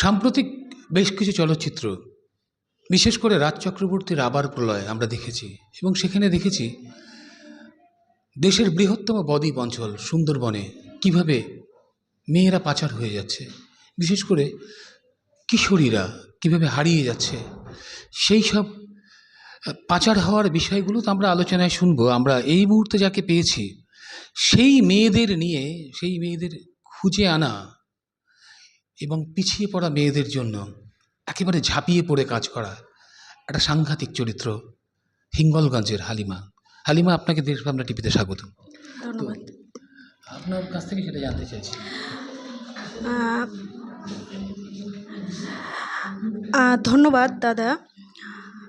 সাম্প্রতিক বেশ কিছু চলচ্চিত্র, বিশেষ করে রাজ চক্রবর্তীর আবার প্রলয় আমরা দেখেছি এবং সেখানে দেখেছি দেশের বৃহত্তম বদ্বীপ অঞ্চল সুন্দরবনে কীভাবে মেয়েরা পাচার হয়ে যাচ্ছে, বিশেষ করে কিশোরীরা কীভাবে হারিয়ে যাচ্ছে, সেই সব পাচার হওয়ার বিষয়গুলো তো আমরা আলোচনায় শুনব। আমরা এই মুহূর্তে যাকে পেয়েছি, সেই মেয়েদের নিয়ে, সেই মেয়েদের খুঁজে আনা এবং পিছিয়ে পড়া মেয়েদের জন্য একেবারে ঝাঁপিয়ে পড়ে কাজ করা একটা সাংঘাতিক চরিত্র হিঙ্গলগঞ্জের হালিমা। হালিমা আপনাকে দেশ বাংলা টিভিতে স্বাগত। ধন্যবাদ। আপনার কাছ থেকে সেটা জানতে চাইছি। ধন্যবাদ দাদা।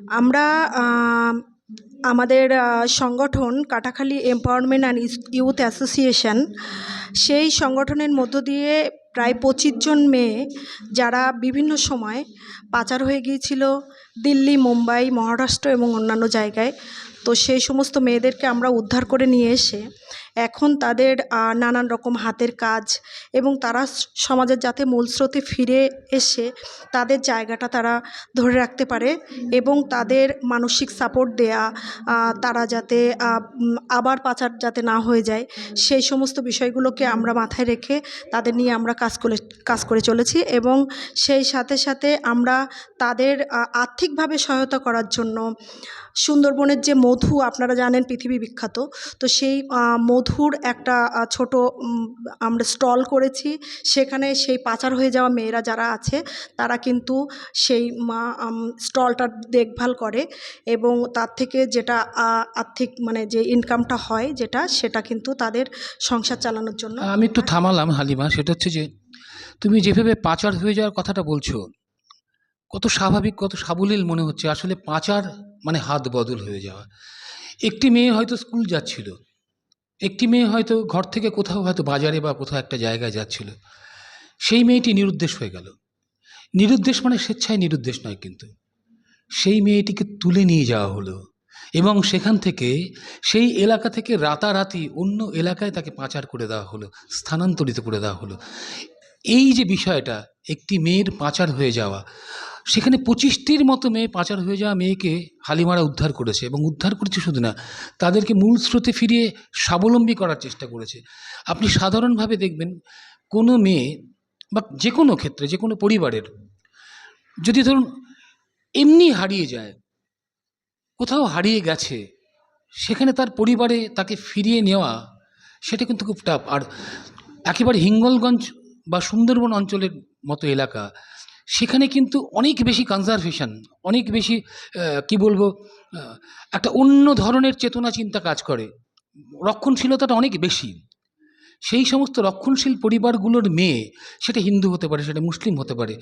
আমরা আমাদের সংগঠন Katakhali empowerment and youth association সেই সংগঠনের মধ্য দিয়ে প্রায় পঁচিশ জন মেয়ে যারা বিভিন্ন সময় পাচার হয়ে গিয়েছিল দিল্লি, মুম্বাই, মহারাষ্ট্র এবং অন্যান্য জায়গায়। তো সেই সমস্ত মেয়েদেরকে আমরা উদ্ধার করে নিয়ে এসে এখন তাদের নানান রকম হাতের কাজ এবং তারা সমাজের যাতে মূল স্রোতে ফিরে এসে তাদের জায়গাটা তারা ধরে রাখতে পারে এবং তাদের মানসিক সাপোর্ট দেয়া তারা যাতে আবার পাচার যাতে না হয়ে যায় সেই সমস্ত বিষয়গুলোকে আমরা মাথায় রেখে তাদের নিয়ে আমরা কাজ করে কাজ করে চলেছি এবং সেই সাথে সাথে আমরা তাদের আর্থিকভাবে সহায়তা করার জন্য সুন্দরবনের যে মধু আপনারা জানেন পৃথিবী বিখ্যাত তো সেই আহ, মধুর একটা ছোট আমরা স্টল করেছি। সেখানে সেই পাচার হয়ে যাওয়া মেয়েরা যারা আছে, তারা কিন্তু সেই মা স্টলটার দেখভাল করে এবং তার থেকে যেটা আর্থিক মানে যে ইনকামটা হয় যেটা, সেটা কিন্তু তাদের সংসার চালানোর জন্য। আমি একটু থামালাম, হালিমা। সেটা হচ্ছে যে, তুমি যেভাবে পাচার হয়ে যাওয়ার কথাটা বলছো, কত স্বাভাবিক, কত সাবলীল মনে হচ্ছে। আসলে পাচার মানে হাত বদল হয়ে যাওয়া। একটি মেয়ে হয়তো স্কুল যাচ্ছিল একটি মেয়ে হয়তো ঘর থেকে কোথাও হয়তো বাজারে বা কোথাও একটা জায়গায় যাচ্ছিল। সেই মেয়েটি নিরুদ্দেশ হয়ে গেল। নিরুদ্দেশ মানে স্বেচ্ছায় নিরুদ্দেশ নয় কিন্তু। সেই মেয়েটিকে তুলে নিয়ে যাওয়া হলো এবং সেখান থেকে সেই এলাকা থেকে রাতারাতি অন্য এলাকায় তাকে পাচার করে দেওয়া হলো, স্থানান্তরিত করে দেওয়া হলো। এই যে বিষয়টা, একটি মেয়ের পাচার হয়ে যাওয়া সেখানে পঁচিশটির মতো মেয়ে, পাচার হয়ে যাওয়া মেয়েকে হালিমারা উদ্ধার করেছে এবং উদ্ধার করেছে শুধু না, তাদেরকে মূল স্রোতে ফিরিয়ে স্বাবলম্বী করার চেষ্টা করেছে। আপনি সাধারণভাবে দেখবেন কোনো মেয়ে বা যে কোনো ক্ষেত্রে, যে কোনো পরিবারের, যদি ধরুন এমনি হারিয়ে যায়, কোথাও হারিয়ে গেছে, সেখানে তার পরিবারে তাকে ফিরিয়ে নেওয়া, সেটা কিন্তু খুব টাফ আর একেবারে হিঙ্গলগঞ্জ বা সুন্দরবন অঞ্চলের মতো এলাকা সেখানে কিন্তু অনেক বেশি কনজারভেশন অনেক বেশি কি বলব একটা অন্য ধরনের চেতনা চিন্তা কাজ করে। রক্ষণশীলতাটা অনেক বেশি। সেই সমস্ত রক্ষণশীল পরিবারগুলোর মেয়ে, সেটা হিন্দু হতে পারে, সেটা মুসলিম হতে পারে,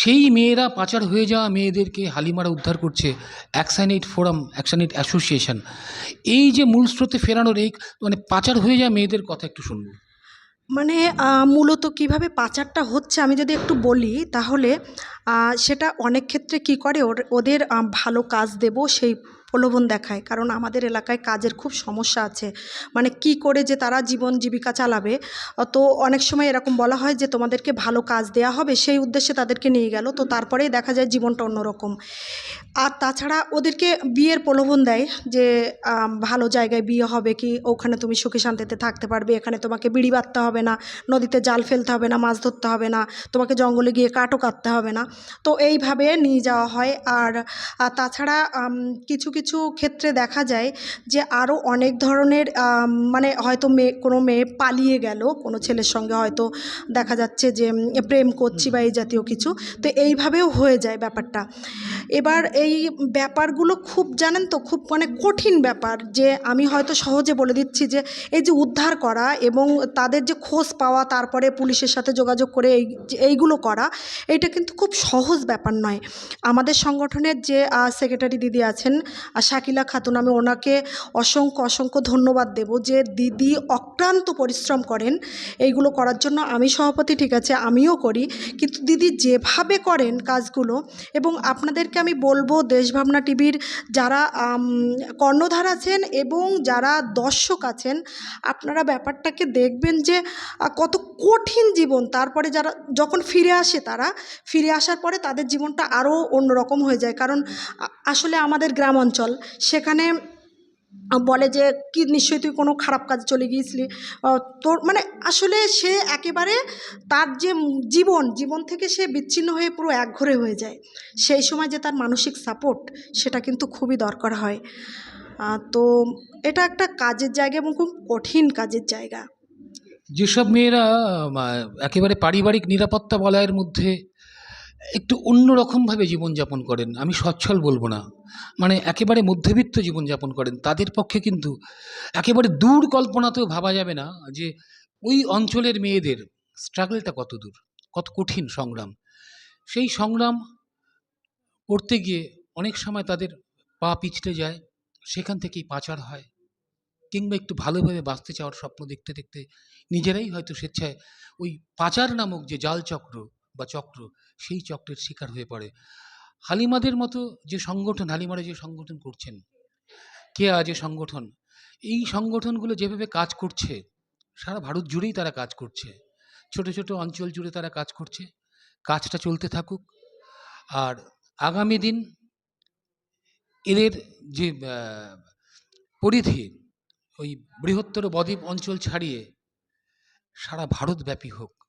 সেই মেয়েরা পাচার হয়ে যাওয়া মেয়েদেরকে হালিমারা উদ্ধার করছে অ্যাকসাইনেট ফোরাম অ্যাকসাইনেট অ্যাসোসিয়েশন এই যে মূল স্রোতে ফেরানোর এই মানে পাচার হয়ে যাওয়া মেয়েদের কথা একটু শুনব। মানে মূলত কীভাবে পাচারটা হচ্ছে আমি যদি একটু বলি, তাহলে সেটা অনেক ক্ষেত্রে কী করে ওদের ভালো কাজ দেব সেই প্রলোভন দেখায়। কারণ আমাদের এলাকায় কাজের খুব সমস্যা আছে। মানে কি করে যে তারা জীবন জীবিকা চালাবে। তো অনেক সময় এরকম বলা হয় যে তোমাদেরকে ভালো কাজ দেয়া হবে সেই উদ্দেশ্যে তাদেরকে নিয়ে গেল। তো তারপরেই দেখা যায় জীবনটা অন্যরকম। আর তাছাড়া ওদেরকে বিয়ের প্রলোভন দেয় যে ভালো জায়গায় বিয়ে হবে কি? ওখানে তুমি সুখে শান্তিতে থাকতে পারবে। এখানে তোমাকে বিড়ি বাঁধতে হবে না। নদীতে জাল ফেলতে হবে না মাছ ধরতে হবে না। তোমাকে জঙ্গলে গিয়ে কাঠও কাটতে হবে না। তো এইভাবে নিয়ে যাওয়া হয়। আর তাছাড়া আম, কিছু কিছু ক্ষেত্রে দেখা যায় যে আরও অনেক ধরনের মানে হয়তো মেয়ে কোনো মেয়ে পালিয়ে গেল, কোনো ছেলের সঙ্গে হয়তো দেখা যাচ্ছে যে প্রেম করছি বা এই জাতীয় কিছু, তো এইভাবেও হয়ে যায় ব্যাপারটা। এবার এই ব্যাপারগুলো খুব, জানেন তো, খুব মানে কঠিন ব্যাপার যে আমি হয়তো সহজে বলে দিচ্ছি যে, এই যে উদ্ধার করা এবং তাদের যে খোঁজ পাওয়া, তারপরে পুলিশের সাথে যোগাযোগ করে এই, এইগুলো করা, এটা কিন্তু খুব সহজ ব্যাপার নয়। আমাদের সংগঠনের যে সেক্রেটারি দিদি আছেন আর শাকিলা খাতুন, আমি ওনাকে অসংখ্য অসংখ্য ধন্যবাদ দেব যে দিদি অক্লান্ত পরিশ্রম করেন এইগুলো করার জন্য। আমি সভাপতি, ঠিক আছে, আমিও করি, কিন্তু দিদি যেভাবে করেন কাজগুলো এবং আপনাদেরকে আমি বলব, দেশভাবনা টিভির যারা কর্ণধার আছেন এবং যারা দর্শক আছেন, আপনারা ব্যাপারটাকে দেখবেন যে কত কঠিন জীবন। তারপরে যারা, যখন ফিরে আসে তারা, ফিরে আসার পরে তাদের জীবনটা আরও অন্যরকম হয়ে যায়। কারণ আসলে আমাদের গ্রাম সেখানে বলে যে কি নিশ্চয়ই তুই কোনো খারাপ কাজে চলে গিয়েছিলি। তোর মানে আসলে সে একেবারে তার যে জীবন জীবন থেকে সে বিচ্ছিন্ন হয়ে পুরো একঘরে হয়ে যায়। সেই সময় যে তার মানসিক সাপোর্ট সেটা কিন্তু খুবই দরকার হয়। তো এটা একটা কাজের জায়গা এবং খুব কঠিন কাজের জায়গা। যেসব মেয়েরা একেবারে পারিবারিক নিরাপত্তা বলয়ের মধ্যে একটু অন্যরকমভাবে জীবনযাপন করেন। আমি সচ্ছল বলব না। মানে একেবারে মধ্যবিত্ত জীবনযাপন করেন। তাদের পক্ষে কিন্তু একেবারে দূর কল্পনাতেও ভাবা যাবে না যে ওই অঞ্চলের মেয়েদের স্ট্রাগলটা কত দূর, কত কঠিন সংগ্রাম। সেই সংগ্রাম করতে গিয়ে অনেক সময় তাদের পা পিছলে যায়, সেখান থেকেই পাচার হয় কিংবা একটু ভালোভাবে বাঁচতে চাওয়ার স্বপ্ন দেখতে দেখতে নিজেরাই হয়তো স্বেচ্ছায় ওই পাচার নামক যে জাল চক্র বা চক্র, সেই চক্রের শিকার হয়ে পড়ে। হালিমাদের মতো যে সংগঠন, হালিমারা যে সংগঠন করছেন, কে আজ যে সংগঠন? এই সংগঠনগুলো যেভাবে কাজ করছে, সারা ভারত জুড়েই তারা কাজ করছে। ছোট ছোট অঞ্চল জুড়ে তারা কাজ করছে। কাজটা চলতে থাকুক। আর আগামী দিন এদের যে পরিধি, ওই বৃহত্তর বদ্বীপ অঞ্চল ছাড়িয়ে সারা ভারতব্যাপী হোক।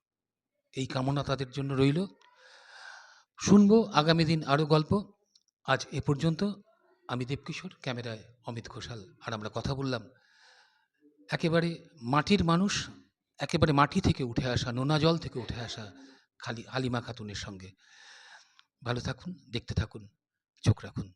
এই কামনা তাদের জন্য রইল। শুনব আগামী দিন আরও গল্প। আজ এ পর্যন্ত। আমি দেবকিশোর, ক্যামেরায় অমিত ঘোষাল। আর আমরা কথা বললাম, একেবারে মাটির মানুষ, একেবারে মাটি থেকে উঠে আসা, নোনা জল থেকে উঠে আসা খালি হালিমা খাতুনের সঙ্গে। ভালো থাকুন, দেখতে থাকুন, চোখ রাখুন।